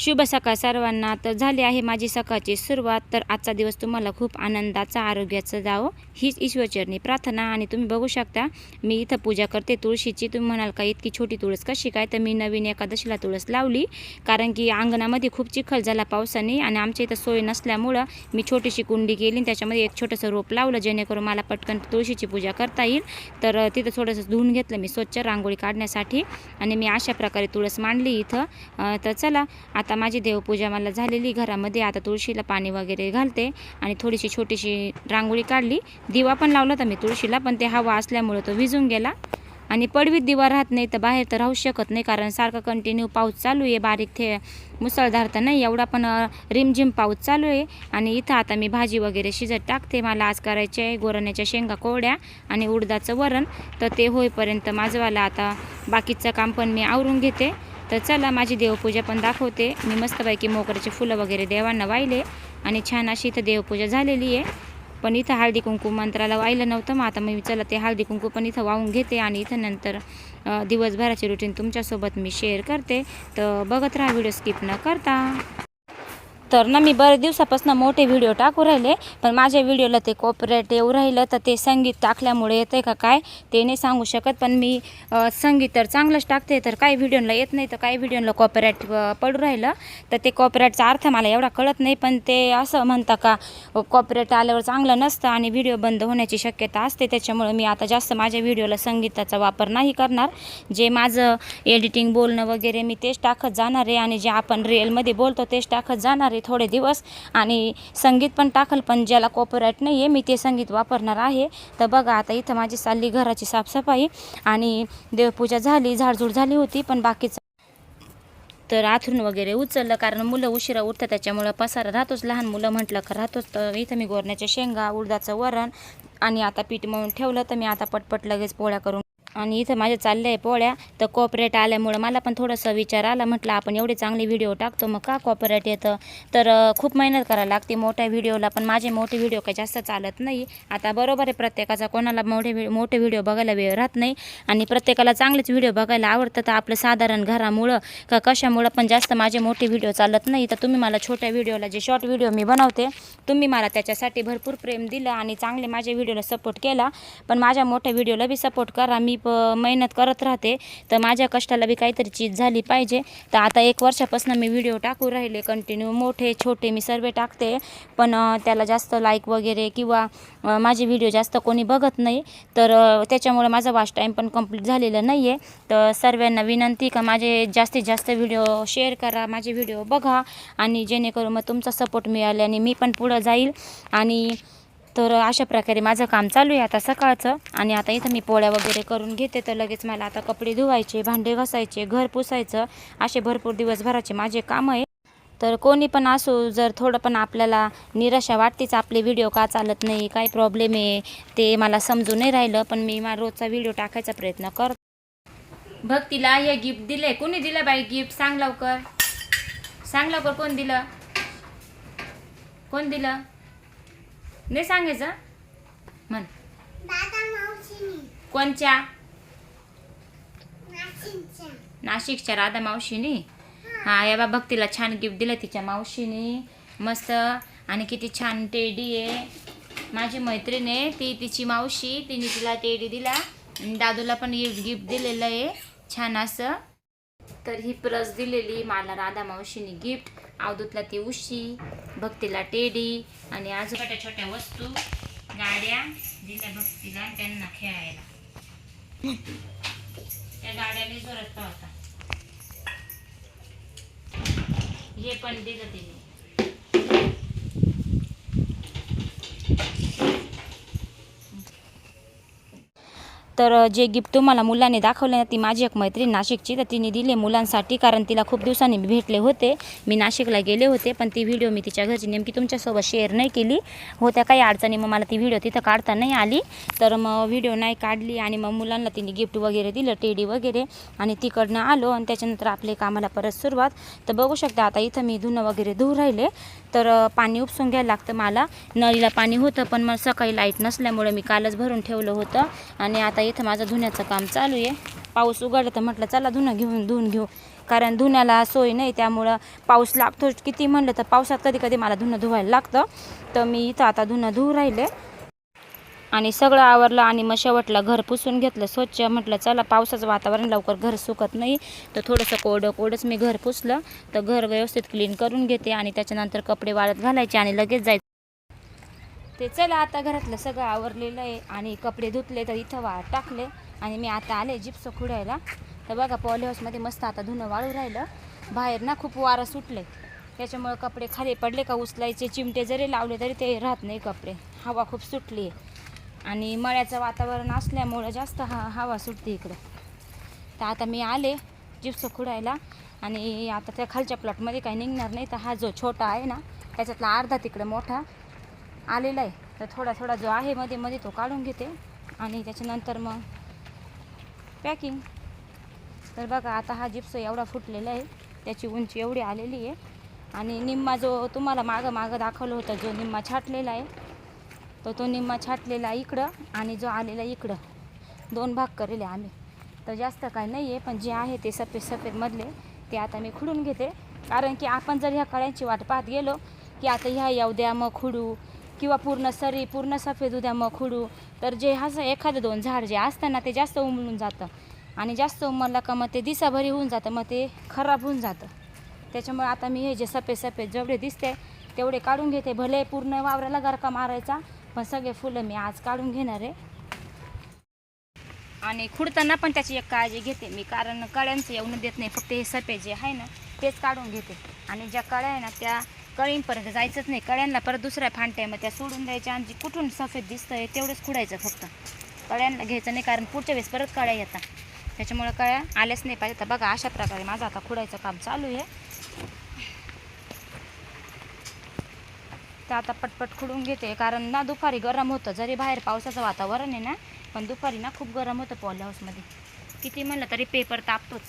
शुभ सकाळ सर्वांना. तर झाली आहे माझी सकाळची सुरुवात. तर आजचा दिवस तुम्हाला खूप आनंदाचा आरोग्याचा जावो. हीच ईश्वरचरणी प्रार्थना आणि तुम्ही बघू शकता मी इथं पूजा करते तुळशीची. तुम्ही म्हणाल का इतकी छोटी तुळस कशी काय? तर मी नवीन एकादशीला तुळस लावली. कारण की अंगणामध्ये खूप चिखल झाला पावसाने आणि आमच्या इथं सोय नसल्यामुळं मी छोटीशी कुंडी केली आणि त्याच्यामध्ये एक छोटंसं रोप लावलं जेणेकरून मला पटकन तुळशीची पूजा करता येईल. तर तिथं थोडंसं धुवून घेतलं मी स्वच्छ रांगोळी काढण्यासाठी आणि मी अशा प्रकारे तुळस मांडली इथं. तर चला आता आता माझी देवपूजा मला झालेली घरामध्ये. आता तुळशीला पाणी वगैरे घालते आणि थोडीशी छोटीशी रांगोळी काढली. दिवा पण लावला होता मी तुळशीला पण ते हवा असल्यामुळं तो विजून गेला. आणि पडवीत दिवा राहत नाही तर बाहेर तर राहू शकत नाही कारण सारखं कंटिन्यू पाऊस चालू आहे. बारीक थे मुसळधार तर नाही एवढा पण रिमझिम पाऊस चालू आहे. आणि इथं आता मी भाजी वगैरे शिजत टाकते. मला आज करायचे आहे गोरण्याच्या शेंगा कोवड्या आणि उडदाचं वरण. तर ते होईपर्यंत माझंवाला आता बाकीचं काम पण मी आवरून घेते. तर चला माझी देवपूजा पण दाखवते. मी मस्तपैकी मोगऱ्याचे फुलं वगैरे देवांना वाहिले आणि छान अशी इथं देवपूजा झालेली आहे. पण इथं हळदी कुंकू मंत्राला वाहिलं नव्हतं मग आता मी चला ते हळदी कुंकू पण इथं वाहून घेते आणि इथं नंतर दिवसभराची रुटीन तुमच्यासोबत मी शेअर करते. तर बघत राहा व्हिडिओ स्किप न करता. तर ना मी बऱ्याच दिवसापासून मोठे व्हिडिओ टाकू राहिले पण माझ्या व्हिडिओला ते कॉपरेट येऊ राहिलं तर ते संगीत टाकल्यामुळे येतं आहे का काय ते नाही सांगू शकत. पण मी संगीत तर चांगलंच टाकते तर काही व्हिडिओला येत नाही तर काही व्हिडिओला कॉपरेट पडू राहिलं. तर ते कॉपरेटचा अर्थ मला एवढा कळत नाही पण ते असं म्हणता का कॉपरेट आल्यावर चांगलं नसतं आणि व्हिडिओ बंद होण्याची शक्यता असते. त्याच्यामुळे मी आता जास्त माझ्या व्हिडिओला संगीताचा वापर नाही करणार. जे माझं एडिटिंग बोलणं वगैरे मी तेच टाकत जाणार आहे आणि जे आपण रिअलमध्ये बोलतो तेच टाकत जाणार आहे. थोडे दिवस. आणि संगीत पण टाकल पण ज्याला कॉपरेट नाही आहे मी ते संगीत वापरणार आहे. तर बघा आता इथं माझी चालली घराची साफसफाई आणि देवपूजा झाली झाडझूड झाली होती पण बाकीचं तर आथरून वगैरे उचललं कारण मुलं उशिरा उठतात त्याच्यामुळं पसारा राहतोच. लहान मुलं म्हटलं का राहतोच. तर इथं मी गोरण्याच्या शेंगा उडदाचं वरण आणि आता पीठ मळून ठेवलं तर मी आता पटपट लगेच पोळ्या करून आणि इथं माझ्या चालल्या आहे पोळ्या. तर कॉपरेट आल्यामुळं मला पण थोडंसं विचार आला. म्हटलं आपण एवढे चांगले व्हिडिओ टाकतो मग का कॉपरेट येतं? तर खूप मेहनत करायला लागते मोठ्या व्हिडिओला पण माझे मोठे व्हिडिओ काही जास्त चालत नाही. आता बरोबर आहे प्रत्येकाचा कोणाला मोठे व्हि- मोठे व्हिडिओ बघायला वेळ राहत नाही. आणि प्रत्येकाला चांगलेच व्हिडिओ बघायला आवडतं. तर आपलं साधारण घरामुळं का कशामुळं पण जास्त माझे मोठे व्हिडिओ चालत नाही. तर तुम्ही मला छोट्या व्हिडिओला जे शॉर्ट व्हिडिओ मी बनवते तुम्ही मला त्याच्यासाठी भरपूर प्रेम दिलं आणि चांगले माझ्या व्हिडिओला सपोर्ट केला. पण माझ्या मोठ्या व्हिडिओला बी सपोर्ट करा. मी प मेहनत करत राहते. तर माझ्या कष्टाला बी काहीतरी चीज झाली पाहिजे. तर आता एक वर्षापासून मी व्हिडिओ टाकू राहिले कंटिन्यू मोठे छोटे मी सर्व टाकते. पण त्याला जास्त लाईक वगैरे किंवा माझे व्हिडिओ जास्त कोणी बघत नाही. तर त्याच्यामुळं त्याच्यामुळे माझा वॉच टाईम पण कंप्लीट झालेला नाही आहे तर सर्वांना विनंती का माझे जास्तीत जास्त व्हिडिओ शेअर करा माझे व्हिडिओ बघा. आणि जेणेकरून मग तुमचा सपोर्ट मिळाल्याने मी पण पुढं जाईल. आणि तर अशा प्रकारे माझं काम चालू आहे आता सकाळचं. आणि आता इथं मी पोळ्या वगैरे करून घेते तर लगेच मला आता कपडे धुवायचे भांडे घासायचे घर पुसायचं. असे भरपूर दिवसभराचे माझे काम आहे. तर कोणी पण असो जर थोडं पण आपल्याला निराशा वाटतेच आपले व्हिडिओ का चालत नाही काय प्रॉब्लेम आहे ते मला समजून नाही राहिलं पण मी मला रोजचा व्हिडिओ टाकायचा प्रयत्न कर भक्तीला हे गिफ्ट दिले कोणी दिलं बाई गिफ्ट सांग लवकर. सांग लवकर कोण दिलं? कोण दिलं? नाही सांगायचं. म्हण. कोणच्या? नाशिकच्या. राधा मावशीने? हा. या बा भक्तीला छान गिफ्ट दिलं तिच्या मावशीने. मस्त. आणि किती छान टेडी आहे. माझी मैत्रीण आहे ती तिची मावशी तिने तिला टेडी दिला. आणि दादूला पण गिफ्ट दिलेलं आहे. छान असं. तर ही प्रस दिलेली मला राधा मावशीने गिफ्ट अवधूतला ती उशी भक्तीला टेडी आणि आज छोट्या छोट्या वस्तू गाड्या दिल्या भक्तीला त्यांना खेळायला. त्या गाड्याने जोरात होता हे पण दिलं तिने. तर जे गिफ्ट तुम्हाला मुलांनी दाखवले ना ती माझी एक मैत्रीण नाशिकची. तर तिने दिले मुलांसाठी कारण तिला खूप दिवसांनी भेटले होते. मी नाशिकला गेले होते पण ती व्हिडिओ मी तिच्या घरची नेमकी तुमच्यासोबत शेअर नाही केली. होत्या काही अडचणी मग मला ती व्हिडिओ तिथं काढता नाही आली. तर मग व्हिडिओ नाही काढली आणि मग मुलांना तिने गिफ्ट वगैरे दिलं टेडी वगैरे. आणि तिकडनं आलो आणि त्याच्यानंतर आपले कामाला परत सुरुवात. तर बघू शकता आता इथं मी धुणं वगैरे धुवू राहिले. तर पाणी उपसून घ्यायला लागतं मला. नळीला पाणी होतं पण मग सकाळी लाइट नसल्यामुळे मी कालच भरून ठेवलं होतं. आणि आता इथं माझं धुण्याचं काम चालू आहे. पाऊस उघडलं तर म्हटलं चला धुणं घेऊन धुवून घेऊ. कारण धुण्याला सोय नाही त्यामुळं पाऊस लागतो किती म्हणलं तर पावसात कधी कधी मला धुणं धुवायला लागतं. तर मी इथं आता धुणं धुवू राहिले. आणि सगळं आवरलं आणि मग शेवटला घर पुसून घेतलं स्वच्छ. म्हटलं चला पावसाचं वातावरण लवकर घर सुकत नाही. तर थोडंसं कोरडं कोरडंच मी घर पुसलं. तर घर व्यवस्थित क्लीन करून घेते आणि त्याच्यानंतर कपडे वाळत घालायचे आणि लगेच जायचं. ते चला आता घरातलं सगळं आवरलेलं आहे आणि कपडे धुतले तर इथं वा टाकले. आणि मी आता आले जिप्स खुडायला. तर बघा पॉली हाऊसमध्ये मस्त आता धुणं वाळू राहिलं. बाहेर ना खूप वारं सुटले. त्याच्यामुळं कपडे खाली पडले का उचलायचे चिमटे जरी लावले तरी ते राहत नाही कपडे. हवा खूप सुटली आहे. आणि मळ्याचं वातावरण असल्यामुळं जास्त हा हवा सुटते इकडं. तर आता मी आले जिप्स खुडायला. आणि आता त्या खालच्या प्लॉटमध्ये काही निघणार नाही. तर हा जो छोटा आहे ना त्याच्यातला अर्धा तिकडं मोठा. आलेला आहे. तर थोडा थोडा जो आहे मध्ये मध्ये तो काढून घेते. आणि त्याच्यानंतर मग पॅकिंग तर बघा आता हा जिप्स एवढा फुटलेला आहे. त्याची उंची एवढी आलेली आहे. आणि निम्मा जो तुम्हाला मागं मागं दाखवलं होतं जो निम्मा छाटलेला आहे तर तो निम्मा छाटलेला इकडं आणि जो आलेला इकडं. दोन भाग करेले आम्ही. तर जास्त काय नाही आहे पण जे आहे ते सफेद सफेदमधले ते आता मी खुडून घेते. कारण की आपण जर ह्या कळ्यांची वाट पाहत गेलो की आता ह्या येऊ द्या मग खुडू. किंवा पूर्ण सरी पूर्ण सफेद उद्या मग खुडू तर जे असं एखादं दोन झाड जे असतं ना ते जास्त उमलून जातं. आणि जास्त उमललं का मग ते दिसाभरी होऊन जातं मग ते खराब होऊन जातं. त्याच्यामुळे आता मी हे जे सफेद सफेद जेवढे दिसते तेवढे काढून घेते. भले पूर्ण वावराला गरका मारायचा पण सगळे फुलं मी आज काढून घेणार आहे. आणि खुडताना पण त्याची एक काळजी घेते मी कारण कळ्यांचं येऊन देत नाही फक्त हे सफेद जे आहे ना तेच काढून घेते. आणि ज्या कळ्या आहे ना त्या कळींपर्यंत जायचंच नाही. कळ्यांना परत दुसऱ्या फांट्या मग त्या सोडून द्यायच्या आणि जी कुठून सफेद दिसतं आहे तेवढंच खुडायचं फक्त. कळ्यांना घ्यायचं नाही कारण पुढच्या वेळेस परत कळ्या येतात. त्याच्यामुळं कळ्या आल्याच नाही पाहिजे. तर बघा अशा प्रकारे माझं आता खुडायचं काम चालू आहे. तर आता पटपट खुडून घेते. कारण ना दुपारी गरम होतं. जरी बाहेर पावसाचं वातावरण आहे ना पण दुपारी ना खूप गरम होतं पॉल हाऊसमध्ये. किती म्हणलं तरी पेपर तापतोच.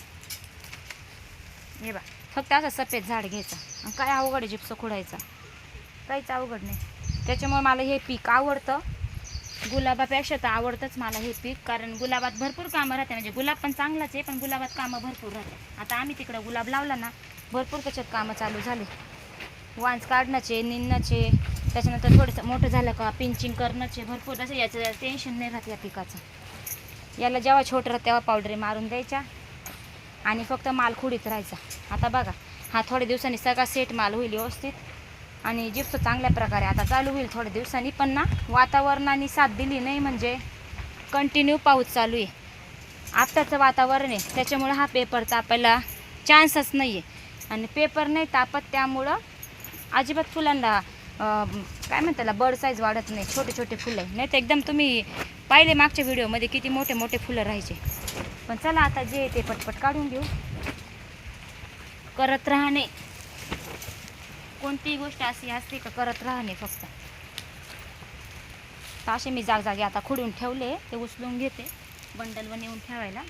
हे बा फक्त असं सफेद झाड घ्यायचं. काय अवघड आहे जिप्स खुडायचा? काहीच अवघड नाही. त्याच्यामुळे मला हे पीक आवडतं. गुलाबापेक्षा तर आवडतंच मला हे पीक कारण गुलाबात भरपूर कामं राहते. म्हणजे गुलाब पण चांगलाच आहे पण गुलाबात कामं भरपूर राहते. आता आम्ही तिकडं गुलाब लावला ना भरपूर त्याच्यात कामं चालू झाले. वांस काढण्याचे निंदण्याचे त्याच्यानंतर थोडंसं मोठं झालं का पिंचिंग करण्याचे भरपूर असं याचं टेन्शन नाही राहत या पिकाचं. याला जेव्हा छोटं राहतं तेव्हा पावडरी मारून द्यायच्या आणि फक्त माल खुडीत राहायचा. आता बघा हा थोड्या दिवसांनी सगळा सेट माल होईल व्यवस्थित. आणि जिप्स चांगल्या प्रकारे आता चालू होईल थोड्या दिवसांनी पण ना वातावरणाने साथ दिली नाही म्हणजे कंटिन्यू पाऊस चालू आहे. आत्ताचं वातावरण आहे त्याच्यामुळं हा पेपर तापायला चान्सच नाही आहे आणि पेपर नाही तापत त्यामुळं अजिबात फुलांना काय म्हणताला त्याला बर्ड साईज वाढत नाही छोटे छोटे फुलं नाही तर एकदम तुम्ही पाहिले मागच्या व्हिडिओमध्ये किती मोठे मोठे फुलं राहायचे. पण चला आता जे आहे ते पटपट काढून घेऊ. करत राहणे. कोणतीही गोष्ट अशी असते का करत राहणे फक्त. तर असे मी जागजागी आता खुडून ठेवले ते उचलून घेते बंडलवर नेऊन ठेवायला.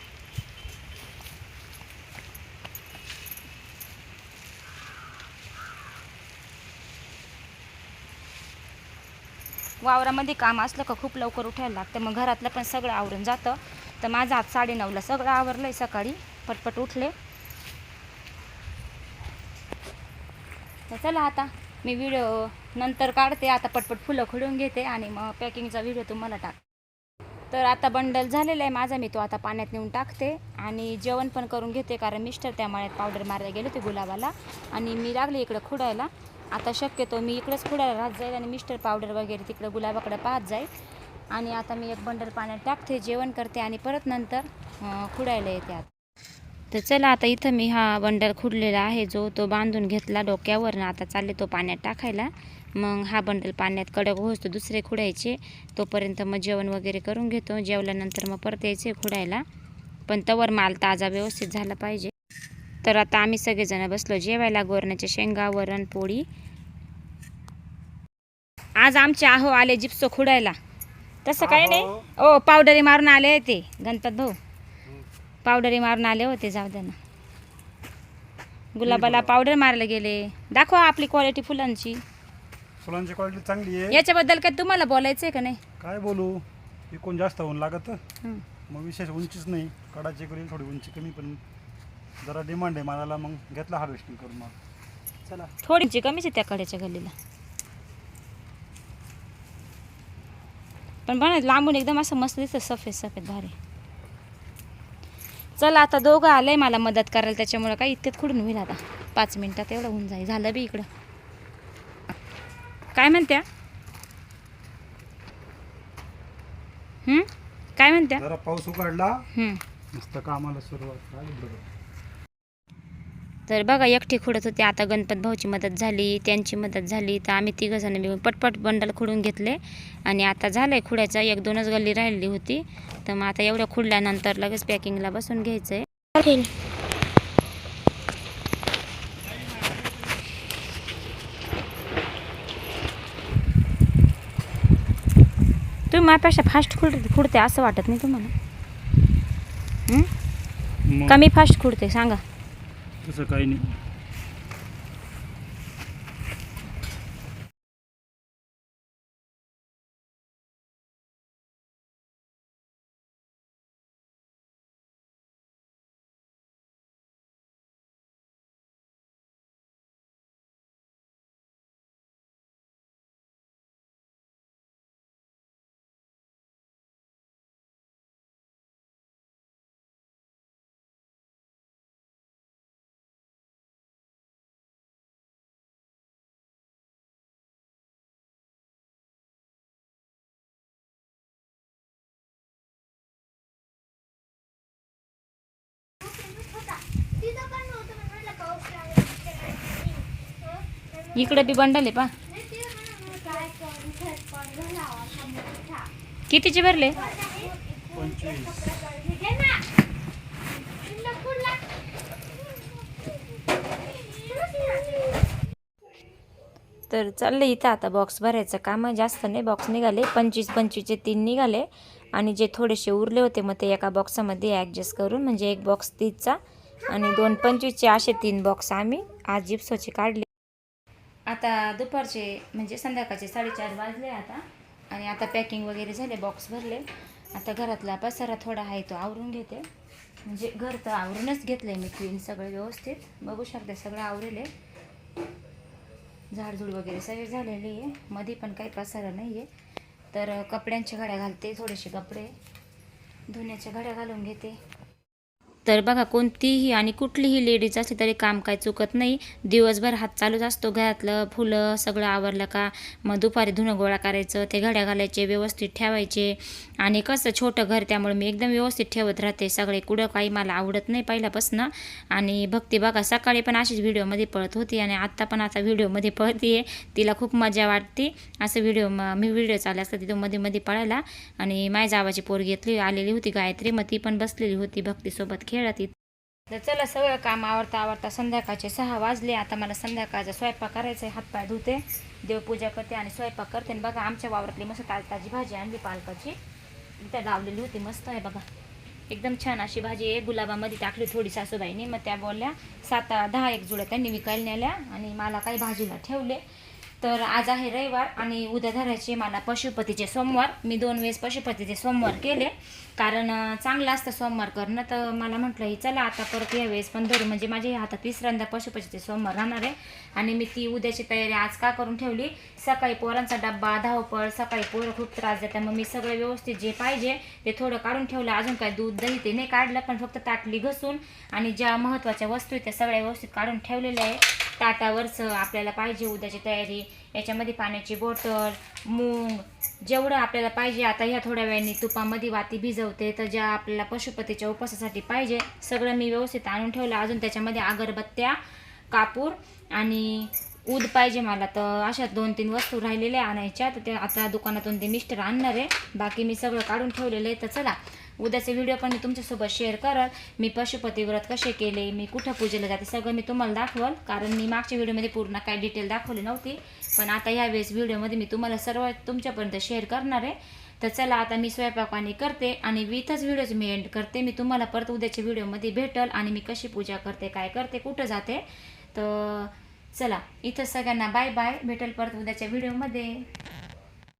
वावरामध्ये काम असलं का खूप लवकर उठायला लागतं मग घरातलं पण सगळं आवरून जातं. तर माझं आज साडेनऊला सगळं आवरलं आहे सकाळी पटपट उठले. तर चला आता मी व्हिडिओ नंतर काढते. आता पटपट फुलं खुडून घेते आणि मग पॅकिंगचा व्हिडिओ तुम्हाला टाक. तर आता बंडल झालेला आहे माझा. मी तो आता पाण्यात नेऊन टाकते आणि जेवण पण करून घेते कारण मिस्टर त्या मळ्यात पावडर मारायला गेले होते गुलाबाला आणि मी लागले इकडं खुडायला. आता शक्यतो मी इकडंच खुडायला राहत जाईल आणि मिस्टर पावडर वगैरे तिकडं गुलाबाकडे पाहत जाईल. आणि आता मी एक बंडल पाण्यात टाकते जेवण करते आणि परत नंतर खुडायला येते आता. तर चला आता इथं मी हा बंडल खुडलेला आहे जो तो बांधून घेतला डोक्यावर आता चालले तो पाण्यात टाकायला. मग हा बंडल पाण्यात कडक होतो दुसरे खुडायचे. तोपर्यंत मग जेवण वगैरे करून घेतो. जेवल्यानंतर मग परत यायचे खुडायला. पण तवर माल ताजा व्यवस्थित झाला पाहिजे. तर आता आम्ही सगळेजण बसलो जेवायला. गोरण्याच्या शेंगा वरण पोळी. आज आमचे आहो आले जिप्सो खुडायला. तसं काही नाही? ओ पावडरी मारून आले ते. गणपत भाऊ. पावडरी मारून आले होते जाऊ दे ना. गुलाबाला पावडर मारले गेले. दाखवा आपली क्वालिटी फुलांची. फुलांची क्वालिटी चांगली आहे. याच्याबद्दल काय तुम्हाला बोलायचं आहे का नाही? काय बोलू? विकून जास्त होऊन लागत. मग विशेष उंचीच नाही. कडाची करील थोडी उंची कमी पण जरा डिमांड आहे मालाला मग घेतला हार्वेस्टिंग करून मग. चला. थोडीची कमीच आहे त्या कड्याच्या गल्लीला. पण बघा लांबून एकदम असं मस्त दिसतं सफेद सफेद भारी. चला आता दोघं आलंय मला मदत करायला त्याच्यामुळे काय इतक्यात खुडून होईल आता. पाच मिनिटात एवढं होऊन जाईल झालं बी इकडं. काय म्हणत्या? हं? काय म्हणत्या? पाऊस उघडला. हं. मस्त कामाला सुरुवात झाली बरोबर. तर बघा एकटी खुडत होते. आता गणपत भाऊची मदत झाली त्यांची मदत झाली. तर आम्ही तिघं जण मिळून पटपट बंडल खुडून घेतले. आणि आता झालं आहे खुडायचा. एक दोनच गल्ली राहिली होती. तर मग आता एवढं खुडल्यानंतर लगेच पॅकिंगला बसून घ्यायचं आहे तुम्ही माझ्यापेक्षा फास्ट खुड खुडते असं वाटत नाही तुम्हाला? कमी फास्ट खुडते सांगा. तसं काही नाही. इकडे बी बंडल आहे पा कितीचे भरले? तर चाललं इथं आता बॉक्स भरायचं काम. जास्त नाही बॉक्स निघाले. पंचवीस पंचवीसचे तीन निघाले. आणि जे थोडेसे उरले होते मग ते एका बॉक्सामध्ये ॲडजस्ट करून म्हणजे एक बॉक्स तीसचा आणि दोन पंचवीसचे असे तीन बॉक्स आम्ही आज जिप्सोचे काढले. आता दुपारचे म्हणजे संध्याकाळचे साडेचार वाजले आता. आणि आता पॅकिंग वगैरे झाले बॉक्स भरले. आता घरातला पसारा थोडा आहे तो आवरून घेते. म्हणजे घर तर आवरूनच घेतलं आहे मी क्लीन सगळं व्यवस्थित. बघू शकते सगळं आवरेल. झाडझूड वगैरे सगळी झालेली आहे. मध्ये पण काही पसारा नाही आहे तर कपड्यांच्या घड्या घालते थोडेसे कपडे. धुण्याच्या घड्या घालून घेते. तर बघा कोणतीही आणि कुठलीही लेडीज असली तरी काम काय चुकत नाही. दिवसभर हात चालूच असतो घरातलं फुलं सगळं आवरलं का? मग दुपारी धुणं गोळा करायचं ते घड्या घालायचे व्यवस्थित ठेवायचे. आणि कसं छोटं घर त्यामुळे मी एकदम व्यवस्थित ठेवत राहते. सगळे कुठं काही मला आवडत नाही पहिल्यापासून. आणि भक्ती बघा सकाळी पण अशीच व्हिडिओमध्ये पळत होती आणि आत्ता पण आता व्हिडिओमध्ये पळते तिला खूप मजा वाटते. असं व्हिडिओ मी व्हिडिओ चालला असतं तिथं मध्ये मध्ये पळायला. आणि माझ्या जावाची पोर घेतली आलेली होती गायत्री. मग ती पण बसलेली होती भक्तीसोबत खेळत येत. तर चला सगळं काम आवडता आवडता संध्याकाळचे सहा वाजले. आता मला संध्याकाळचा स्वयंपाक करायचा आहे. हातपाय धुते देवपूजा करते आणि स्वयंपाक करते. आणि बघा आमच्या वावरातली मस्त ताजी ताजी भाजी आणली पालकाची. त्या लावलेली होती. मस्त आहे बघा. एकदम छान अशी भाजी आहे. गुलाबामध्ये टाकली थोडी सासूबाईनी. मग त्या बोलल्या सात दहा एक जुळ्या त्यांनी विकायला नेल्या आणि मला काही भाजीला ठेवले. तर आज आहे रविवार आणि उद्या धरायचे मला पशुपतीचे सोमवार. मी दोन वेळेस पशुपतीचे सोमवार केले. कारण चांगलं असतं सोमवार करणं. तर मला म्हटलं ही चला आता परत यावेळेस पण धरू. म्हणजे माझ्या हातात तिसऱ्यांदा पशुपतीचे सोमवार राहणार आहे. आणि मी ती उद्याची तयारी आज का करून ठेवली? सकाळी पोरांचा डब्बा धावपळ सकाळी पोरं खूप त्रास देतात. मग मी सगळं व्यवस्थित जे पाहिजे ते थोडं काढून ठेवलं. अजून काय दूध दही ते नाही काढलं पण फक्त ताटली घसून आणि ज्या महत्त्वाच्या वस्तू आहेत त्या सगळ्या व्यवस्थित काढून ठेवलेल्या आहे ताटावरचं आपल्याला पाहिजे उद्याची तयारी. याच्यामध्ये पाण्याची बॉटल मूग जेवढं आपल्याला पाहिजे. आता ह्या थोड्या वेळाने तुपामध्ये वाती भिजवते. तर ज्या आपल्याला पशुपतीच्या उपवासासाठी पाहिजे सगळं मी व्यवस्थित आणून ठेवलं. अजून त्याच्यामध्ये अगरबत्त्या कापूर आणि ऊद पाहिजे मला. तर अशा दोन तीन वस्तू राहिलेल्या आणायच्या. तर त्या आता दुकानातून ते मिस्टर आणणार आहे. बाकी मी सगळं काढून ठेवलेलं आहे. तर चला उद्याचे व्हिडिओ पण मी तुमच्यासोबत शेअर करल. मी पशुपती व्रत कसे केले मी कुठं पूजेला जाते सगळं मी तुम्हाला दाखवल. कारण मी मागच्या व्हिडिओमध्ये पूर्ण काही डिटेल दाखवली नव्हती. पण आता ह्यावेळेस व्हिडिओमध्ये मी तुम्हाला सर्व तुमच्यापर्यंत शेअर करणार आहे. तर चला आता मी स्वयंपाकाने करते. आणि इथंच व्हिडिओच मी एंड करते. मी तुम्हाला परत उद्याच्या व्हिडिओमध्ये भेटल. आणि मी कशी पूजा करते काय करते कुठं जाते. तर चला इथं सगळ्यांना बाय बाय भेटेल परत उद्याच्या व्हिडिओमध्ये